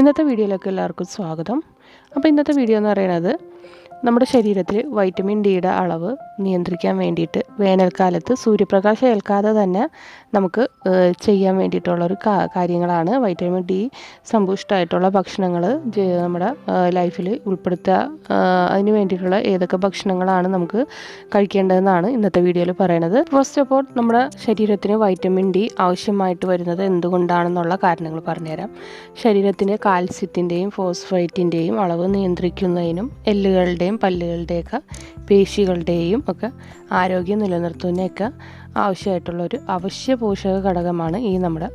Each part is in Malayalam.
ഇന്നത്തെ വീഡിയോയിലേക്ക് എല്ലാവർക്കും സ്വാഗതം. അപ്പോൾ ഇന്നത്തെ വീഡിയോ എന്ന് പറയുന്നത് നമ്മുടെ ശരീരത്തിൽ വൈറ്റമിൻ ഡിയുടെ അളവ് നിയന്ത്രിക്കാൻ വേണ്ടിയിട്ട് വേനൽക്കാലത്ത് സൂര്യപ്രകാശം ഏൽക്കാതെ തന്നെ നമുക്ക് ചെയ്യാൻ വേണ്ടിയിട്ടുള്ളൊരു കാര്യങ്ങളാണ് വൈറ്റമിൻ ഡി സമ്പുഷ്ടമായിട്ടുള്ള ഭക്ഷണങ്ങൾ നമ്മുടെ ലൈഫിൽ ഉൾപ്പെടുത്തുക അതിന് വേണ്ടിയിട്ടുള്ള ഏതൊക്കെ ഭക്ഷണങ്ങളാണ് നമുക്ക് കഴിക്കേണ്ടതെന്നാണ് ഇന്നത്തെ വീഡിയോയിൽ പറയുന്നത് ഫസ്റ്റ് ഓഫ് ഓൾ നമ്മുടെ ശരീരത്തിന് വൈറ്റമിൻ ഡി ആവശ്യമായിട്ട് വരുന്നത് എന്തുകൊണ്ടാണെന്നുള്ള കാരണങ്ങൾ പറഞ്ഞുതരാം. ശരീരത്തിന്റെ കാൽസ്യത്തിന്റെയും ഫോസ്ഫൈറ്റിന്റെയും അളവ് നിയന്ത്രിക്കുന്നതിനും എല്ലുകളുടെയും പല്ലുകളുടെയൊക്കെ പേശികളുടെയും ഒക്കെ ആരോഗ്യം നിലനിർത്തുന്നതിനൊക്കെ ആവശ്യമായിട്ടുള്ള ഒരു അവശ്യ പോഷക ഘടകമാണ് ഈ നമ്മുടെ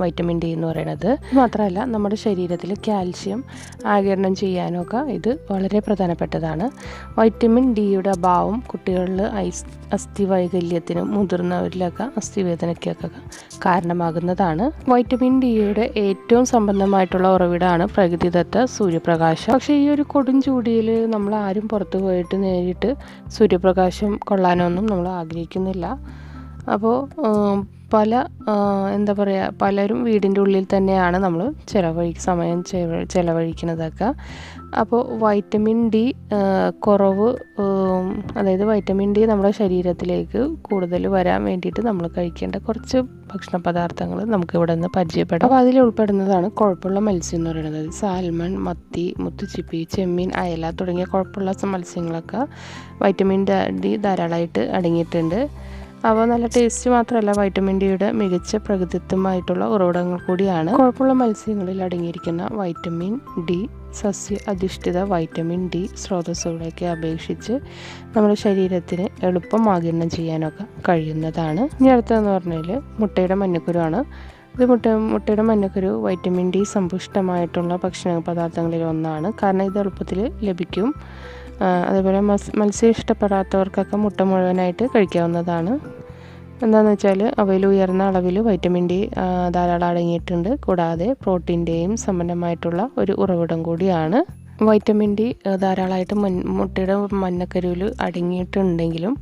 വൈറ്റമിൻ ഡി എന്ന് പറയുന്നത്. മാത്രമല്ല നമ്മുടെ ശരീരത്തിൽ കാൽസ്യം ആകിരണം ചെയ്യാനൊക്കെ ഇത് വളരെ പ്രധാനപ്പെട്ടതാണ്. വൈറ്റമിൻ ഡിയുടെ അഭാവം കുട്ടികളിൽ ഐസ് അസ്ഥി വൈകല്യത്തിനും മുതിർന്നവരിലൊക്കെ അസ്ഥിവേദനയ്ക്കൊക്കെ കാരണമാകുന്നതാണ്. വൈറ്റമിൻ ഡിയുടെ ഏറ്റവും സംബന്ധമായിട്ടുള്ള ഉറവിടമാണ് പ്രകൃതിദത്ത സൂര്യപ്രകാശം. പക്ഷേ ഈ ഒരു കൊടും ചൂടിയിൽ നമ്മൾ ആരും പുറത്തു പോയിട്ട് നേരിട്ട് സൂര്യപ്രകാശം കൊള്ളാനൊന്നും നമ്മൾ ആഗ്രഹിക്കുന്നില്ല. അപ്പോൾ പല എന്താ പറയുക പലരും വീടിന്റെ ഉള്ളിൽ തന്നെയാണ് നമ്മൾ ചിലവഴി സമയം ചിലവഴിക്കുന്നതൊക്കെ. അപ്പോൾ വൈറ്റമിൻ ഡി കുറവ് അതായത് വൈറ്റമിൻ ഡി നമ്മുടെ ശരീരത്തിലേക്ക് കൂടുതൽ വരാൻ വേണ്ടിയിട്ട് നമ്മൾ കഴിക്കേണ്ട കുറച്ച് ഭക്ഷണ പദാർത്ഥങ്ങൾ നമുക്ക് ഇവിടെ നിന്ന് പരിചയപ്പെടാം. അപ്പോൾ അതിൽ ഉൾപ്പെടുന്നതാണ് കുഴപ്പമുള്ള മത്സ്യം എന്ന് പറയുന്നത്. സാൽമൺ മത്തി മുത്തുച്ചിപ്പി ചെമ്മീൻ അയല തുടങ്ങിയ കുഴപ്പമുള്ള മത്സ്യങ്ങളൊക്കെ വൈറ്റമിൻ ഡി ധാരാളമായിട്ട് അടങ്ങിയിട്ടുണ്ട്. അവ നല്ല ടേസ്റ്റ് മാത്രമല്ല വൈറ്റമിൻ ഡിയുടെ മികച്ച പ്രകൃതിത്വമായിട്ടുള്ള ഉറവിടങ്ങൾ കൂടിയാണ്. കുഴപ്പമുള്ള മത്സ്യങ്ങളിൽ അടങ്ങിയിരിക്കുന്ന വൈറ്റമിൻ ഡി സസ്യ അധിഷ്ഠിത വൈറ്റമിൻ ഡി സ്രോതസ്സുകളൊക്കെ അപേക്ഷിച്ച് നമ്മുടെ ശരീരത്തിന് എളുപ്പം ആകിരണം ചെയ്യാനൊക്കെ കഴിയുന്നതാണ്. ഇനി അടുത്തതെന്ന് പറഞ്ഞാൽ മുട്ടയുടെ മഞ്ഞക്കുരുവാണ്. ഇത് മുട്ട മുട്ടയുടെ മഞ്ഞക്കുരു വൈറ്റമിൻ ഡി സമ്പുഷ്ടമായിട്ടുള്ള ഭക്ഷണ പദാർത്ഥങ്ങളിൽ ഒന്നാണ്. കാരണം ഇത് എളുപ്പത്തിൽ ലഭിക്കും. അതേപോലെ മത്സ്യം ഇഷ്ടപ്പെടാത്തവർക്കൊക്കെ മുട്ട മുഴുവനായിട്ട് കഴിക്കാവുന്നതാണ്. എന്താണെന്ന് വെച്ചാൽ അവയിൽ ഉയർന്ന അളവിൽ വൈറ്റമിൻ ഡി ധാരാളം അടങ്ങിയിട്ടുണ്ട്. കൂടാതെ പ്രോട്ടീന്റെയും സമ്പന്നമായിട്ടുള്ള ഒരു ഉറവിടം കൂടിയാണ്. വൈറ്റമിൻ ഡി ധാരാളമായിട്ട് മൻ മുട്ടയുടെ മഞ്ഞക്കരുവിൽ അടങ്ങിയിട്ടുണ്ടെങ്കിലും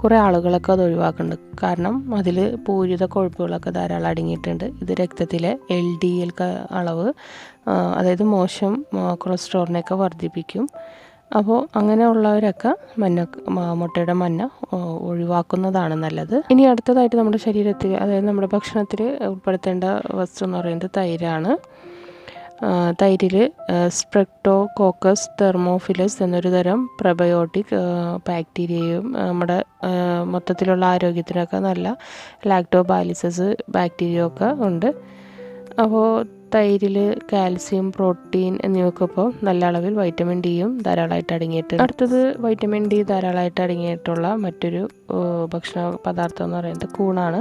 കുറേ ആളുകളൊക്കെ അത് ഒഴിവാക്കുന്നുണ്ട്. കാരണം അതിൽ പൂരിത കൊഴുപ്പുകളൊക്കെ ധാരാളം അടങ്ങിയിട്ടുണ്ട്. ഇത് രക്തത്തിലെ എൽ ഡി എൽ അളവ് അതായത് മോശം കൊളസ്ട്രോളിനെയൊക്കെ വർദ്ധിപ്പിക്കും. അപ്പോൾ അങ്ങനെയുള്ളവരൊക്കെ മഞ്ഞ മ- മുട്ടയുടെ മഞ്ഞ ഒഴിവാക്കുന്നതാണ് നല്ലത്. ഇനി അടുത്തതായിട്ട് നമ്മുടെ ശരീരത്തിൽ അതായത് നമ്മുടെ ഭക്ഷണത്തിൽ ഉൾപ്പെടുത്തേണ്ട വസ്തു എന്ന് പറയുന്നത് തൈരാണ്. തൈരിൽ സ്പ്രെക്ടോ കോക്കസ് തെർമോഫിലസ് എന്നൊരു തരം പ്രബയോട്ടിക് ബാക്ടീരിയയും നമ്മുടെ മൊത്തത്തിലുള്ള ആരോഗ്യത്തിനൊക്കെ നല്ല ലാക്ടോബാലിസസ് ബാക്ടീരിയ ഒക്കെ ഉണ്ട്. അപ്പോൾ തൈരിൽ കാൽസ്യം പ്രോട്ടീൻ എന്നിവയ്ക്കൊപ്പം നല്ല അളവിൽ വൈറ്റമിൻ ഡിയും ധാരാളമായിട്ട് അടങ്ങിയിട്ടുണ്ട്. അടുത്തത് വൈറ്റമിൻ ഡി ധാരാളമായിട്ട് അടങ്ങിയിട്ടുള്ള മറ്റൊരു ഭക്ഷണ പദാർത്ഥം എന്ന് പറയുന്നത് കൂണാണ്.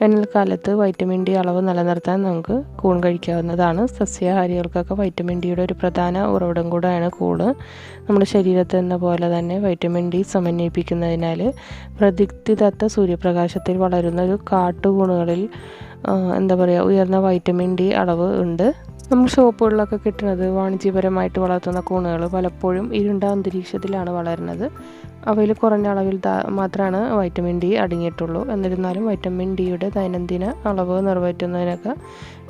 വേനൽക്കാലത്ത് വൈറ്റമിൻ ഡി അളവ് നിലനിർത്താൻ നമുക്ക് കൂൺ കഴിക്കാവുന്നതാണ്. സസ്യാഹാരികൾക്കൊക്കെ വൈറ്റമിൻ ഡിയുടെ ഒരു പ്രധാന ഉറവിടം കൂടെയാണ് കൂണ്. നമ്മുടെ ശരീരത്തിൽ എന്ന പോലെ തന്നെ വൈറ്റമിൻ ഡി സമന്വയിപ്പിക്കുന്നതിനാൽ പ്രതിക്തിദത്ത സൂര്യപ്രകാശത്തിൽ വളരുന്ന ഒരു കാട്ടുകൂണുകളിൽ എന്താ പറയുക ഉയർന്ന വൈറ്റമിൻ ഡി അളവ് ഉണ്ട്. നമ്മൾ ഷോപ്പുകളിലൊക്കെ കിട്ടുന്നത് വാണിജ്യപരമായിട്ട് വളർത്തുന്ന കൂണുകൾ പലപ്പോഴും ഇരുണ്ട അന്തരീക്ഷത്തിലാണ് വളരുന്നത്. അവയിൽ കുറഞ്ഞ അളവിൽ മാത്രമാണ് വൈറ്റമിൻ ഡി അടങ്ങിയിട്ടുള്ളൂ. എന്നിരുന്നാലും വൈറ്റമിൻ ഡിയുടെ ദൈനംദിന അളവ് നിറവേറ്റുന്നതിനൊക്കെ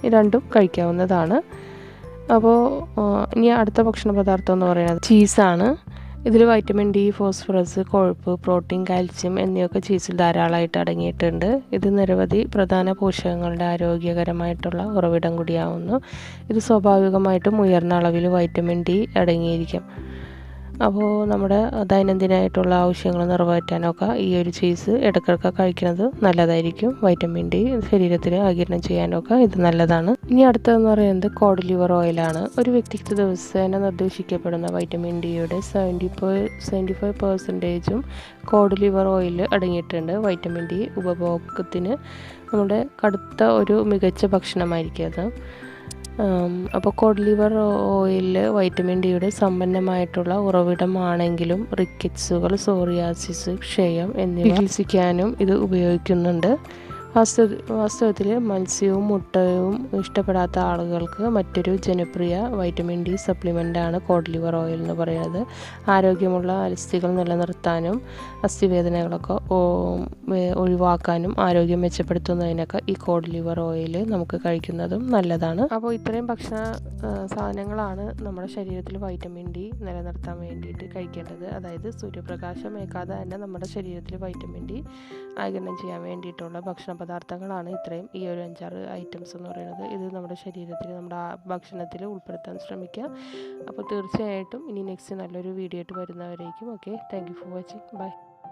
രണ്ടും കഴിക്കാവുന്നതാണ്. അപ്പോൾ ഇനി അടുത്ത ഭക്ഷണ പദാർത്ഥം എന്ന് പറയുന്നത് ചീസാണ് ഇതിൽ വൈറ്റമിൻ ഡി ഫോസ്ഫറസ് കൊഴുപ്പ് പ്രോട്ടീൻ കാൽസ്യം എന്നിവയൊക്കെ ചീസിൽ ധാരാളമായിട്ട് അടങ്ങിയിട്ടുണ്ട്. ഇത് നിരവധി പ്രധാന പോഷകങ്ങളുടെ ആരോഗ്യകരമായിട്ടുള്ള ഉറവിടം കൂടിയാവുന്നു. ഇത് സ്വാഭാവികമായിട്ടും ഉയർന്ന അളവിൽ വൈറ്റമിൻ ഡി അടങ്ങിയിരിക്കും. അപ്പോൾ നമ്മുടെ ദൈനംദിനമായിട്ടുള്ള ആവശ്യങ്ങൾ നിറവേറ്റാനൊക്കെ ഈ ഒരു ചീസ് ഇടയ്ക്കിടയ്ക്ക് കഴിക്കുന്നത് നല്ലതായിരിക്കും. വൈറ്റമിൻ ഡി ശരീരത്തിൽ ആകിരണം ചെയ്യാനൊക്കെ ഇത് നല്ലതാണ്. ഇനി അടുത്തതെന്ന് പറയുന്നത് കോഡ് ലിവർ ഓയിലാണ് ഒരു വ്യക്തിക്ക് ദിവസേന നിർദ്ദേശിക്കപ്പെടുന്ന വൈറ്റമിൻ ഡിയുടെ സെവന്റി സെവന്റി ഫൈവ് പെർസെന്റേജും കോഡ് ലിവർ ഓയിൽ അടങ്ങിയിട്ടുണ്ട്. വൈറ്റമിൻ ഡി ഉപഭോഗത്തിന് നമ്മുടെ കടുത്ത ഒരു മികച്ച ഭക്ഷണമായിരിക്കും അത്. അപ്പോൾ കോഡ് ലിവർ ഓയിലിൽ വൈറ്റമിൻ ഡിയുടെ സമ്പന്നമായിട്ടുള്ള ഉറവിടമാണെങ്കിലും റിക്കറ്റ്സുകൾ സോറിയാസിസ് ക്ഷയം എന്നിവ ചികിത്സിക്കാനും ഇത് ഉപയോഗിക്കുന്നുണ്ട്. വാസ്തവ വാസ്തവത്തിൽ മത്സ്യവും മുട്ടയും ഇഷ്ടപ്പെടാത്ത ആളുകൾക്ക് മറ്റൊരു ജനപ്രിയ വൈറ്റമിൻ ഡി സപ്ലിമെന്റാണ് കോഡ് ലിവർ ഓയിൽ എന്ന് പറയുന്നത്. ആരോഗ്യമുള്ള അസ്ഥികൾ നിലനിർത്താനും അസ്ഥിവേദനകളൊക്കെ ഒഴിവാക്കാനും ആരോഗ്യം മെച്ചപ്പെടുത്തുന്നതിനൊക്കെ ഈ കോഡ് ലിവർ ഓയിൽ നമുക്ക് കഴിക്കുന്നതും നല്ലതാണ്. അപ്പോൾ ഇത്രയും ഭക്ഷണ സാധനങ്ങളാണ് നമ്മുടെ ശരീരത്തിൽ വൈറ്റമിൻ ഡി നിലനിർത്താൻ വേണ്ടിയിട്ട് കഴിക്കേണ്ടത്. അതായത് സൂര്യപ്രകാശം ഏൽക്കാതെ തന്നെ നമ്മുടെ ശരീരത്തിൽ വൈറ്റമിൻ ഡി ആഗിരണം ചെയ്യാൻ വേണ്ടിയിട്ടുള്ള ഭക്ഷണ പദാർത്ഥങ്ങളാണ് ഇത്രയും ഈ ഒരു അഞ്ചാറ് ഐറ്റംസ് എന്ന് പറയുന്നത്. ഇത് നമ്മുടെ ശരീരത്തിൽ നമ്മുടെ ഭക്ഷണത്തിൽ ഉൾപ്പെടുത്താൻ ശ്രമിക്കുക അപ്പോൾ തീർച്ചയായിട്ടും ഇനി നെക്സ്റ്റ് നല്ലൊരു വീഡിയോ ആയിട്ട് വരുന്നവരേക്കും okay thank for watching bye